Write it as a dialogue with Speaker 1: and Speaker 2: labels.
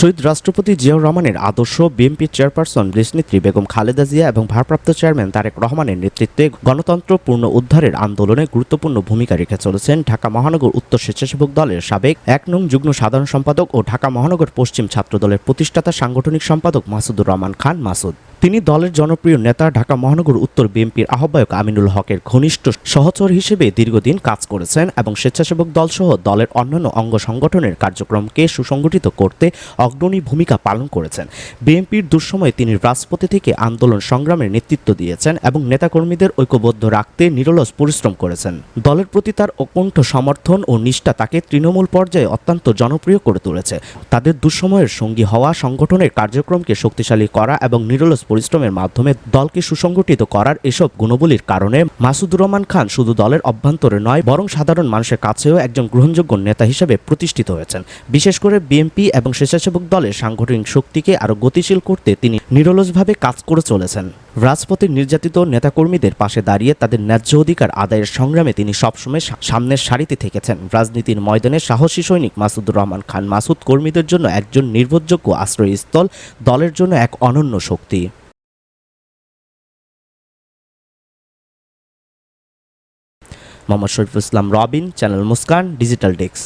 Speaker 1: শহীদ রাষ্ট্রপতি জিয়াউর রহমানের আদর্শ বিএনপি চেয়ারপারসন দেশনেত্রী বেগম খালেদা জিয়া এবং ভারপ্রাপ্ত চেয়ারম্যান তারেক রহমানের নেতৃত্বে গণতন্ত্র পূর্ণ উদ্ধারের আন্দোলনে গুরুত্বপূর্ণ ভূমিকা রেখে চলেছেন ঢাকা মহানগর উত্তর স্বেচ্ছাসেবক দলের সাবেক এক নং যুগ্ম সাধারণ সম্পাদক ও ঢাকা মহানগর পশ্চিম ছাত্র দলের প্রতিষ্ঠাতা সাংগঠনিক সম্পাদক মাসুদুর রহমান খান মাসুদ। তিনি দলের জনপ্রিয় নেতা ঢাকা মহানগর উত্তর বিএনপির আহ্বায়ক আমিনুল হকের ঘনিষ্ঠ সহচর হিসেবে দীর্ঘদিন কাজ করেছেন এবং স্বেচ্ছাসেবক দলসহ দলের অন্যান্য অঙ্গ সংগঠনের কার্যক্রমকে সুসংগঠিত করতে অগ্রণী ভূমিকা পালন করেছেন। বিএনপির দুঃসময়ে তিনি রাজপথে থেকে আন্দোলন সংগ্রামের নেতৃত্ব দিয়েছেন এবং নেতাকর্মীদের ঐক্যবদ্ধ রাখতে নিরলস পরিশ্রম করেছেন। দলের প্রতি তার অকুণ্ঠ সমর্থন ও নিষ্ঠা তাকে তৃণমূল পর্যায়ে অত্যন্ত জনপ্রিয় করে তুলেছে। তাদের দুঃসময়ের সঙ্গী হওয়া সংগঠনের কার্যক্রমকে শক্তিশালী করা এবং নিরলস পরিশ্রমের মাধ্যমে দলকে সুসংগঠিত করার এসব গুণবলীর কারণে মাসুদুর রহমান খান শুধু দলের অভ্যন্তরে নয়, বরং সাধারণ মানুষের কাছেও একজন গ্রহণযোগ্য নেতা হিসেবে প্রতিষ্ঠিত হয়েছেন। বিশেষ করে বিএনপি এবং স্বেচ্ছাসেবক দলের সাংগঠনিক শক্তিকে আরও গতিশীল করতে তিনি নিরলসভাবে কাজ করে চলেছেন। রাজপথে নির্যাতিত নেতাকর্মীদের পাশে দাঁড়িয়ে তাদের ন্যায্য অধিকার আদায়ের সংগ্রামে তিনি সবসময় সামনের সারিতে থেকেছেন। রাজনীতির ময়দানে সাহসী সৈনিক মাসুদুর রহমান খান মাসুদ কর্মীদের জন্য একজন নির্ভরযোগ্য আশ্রয়স্থল, দলের জন্য এক অনন্য শক্তি। Mohammad Shariful Islam Robin channel Muskan digital desk.